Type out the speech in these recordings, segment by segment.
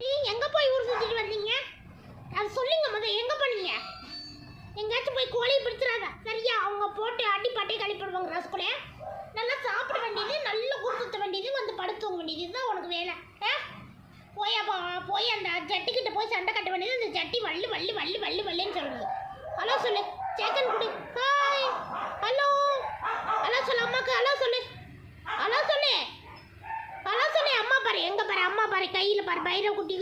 நீ எங்க போய் ஊர் சுத்திட்டு வந்தீங்க? அது சொல்லுங்க முத எங்க போனீங்க? எங்கேயாச்சும் போய் கோழியை பிடிச்சிடாத. சரியா? அவங்க போட்டு அடி பட்டை கழிப்பிடுவாங்க ரசகுலைய நல்லா சாப்பிட வேண்டியது நல்ல ஊர் சுத்த வேண்டியது வந்து படுத்துவங்க வேண்டியது. இதுதான் உனக்கு வேலை. ஆ? போய் அப்போ போய் அந்த ஜட்டிக்கிட்ட போய் சண்டை கட்ட வேண்டியது அந்த ஜட்டி வள்ளு வள்ளு வள்ளு வள்ளு வள்ளுன்னு சொல்லுது. ஹலோ சொல்லு. சேக்கன் குடி. ஹாய் ஹலோ ஹலோ சொல்லு அம்மாக்கு ஹலோ சொல்லு ஹலோ சொல்லு ஹலோ சொல்லு அம்மா பாரு எங்க பாரு கையில் பாரு பைரவ குட்டி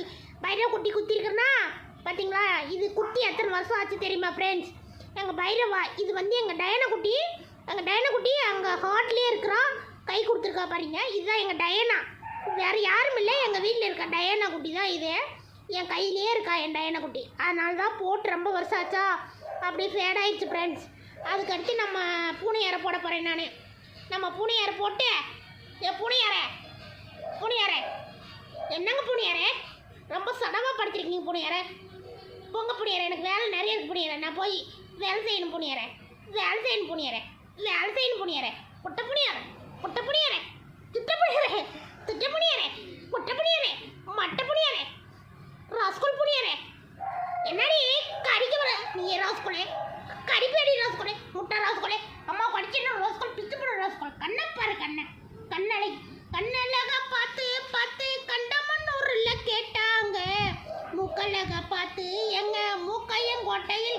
பைரவ குட்டி குத்திருக்குன்னா பார்த்தீங்களா இது குட்டி எத்தனை வருஷம் ஆச்சு தெரியுமா ஃப்ரெண்ட்ஸ் எங்கள் பைரவா இது வந்து எங்கள் டயனா குட்டி எங்கள் டயனா குட்டி அங்கே ஹார்ட்லேயே இருக்கிறோம் கை கொடுத்துருக்கா பாருங்க. இதுதான் எங்கள் டயனா. வேறு யாரும் இல்லை எங்கள் வீட்டில் இருக்க டயனா குட்டி தான் இது. என் கையிலேயே இருக்கா என் டயனா குட்டி. அதனால தான் போட்டு ரொம்ப வருஷம் ஆச்சா அப்படியே ஃபேட் ஆயிடுச்சு ஃப்ரெண்ட்ஸ் அதுக்கடுத்து நம்ம பூனையாரை போட போகிறேன் நான். நம்ம பூனையாரை போட்டு என் பூனையாரை என்னங்க புனியாரே? ரொம்ப சடவாக படுத்திருக்கீங்க புனியாரே. பொங்க புனியாரே எனக்கு வேலை நிறைய இருக்கு புனியாரே. நான் போய் வேலை செய்யணும் புனியாரே. வேலை செய்யணும் புனியாரே. வேலை செய்யணும் புனியாரே. புட்ட புனியாரே. புட்ட புனியாரே. திட்ட புனியாரே. திட்ட புனியாரே. புட்ட புனியாரே. மட்ட புனியாரே. ராஸ்கோல் புனியாரே. என்னடி கடிக்க வர நீ ராஸ்கோலே? கடிப்பேடி ராஸ்கோலே மூக்கழக பார்த்து எங்க மூக்கையும் கொட்டையில்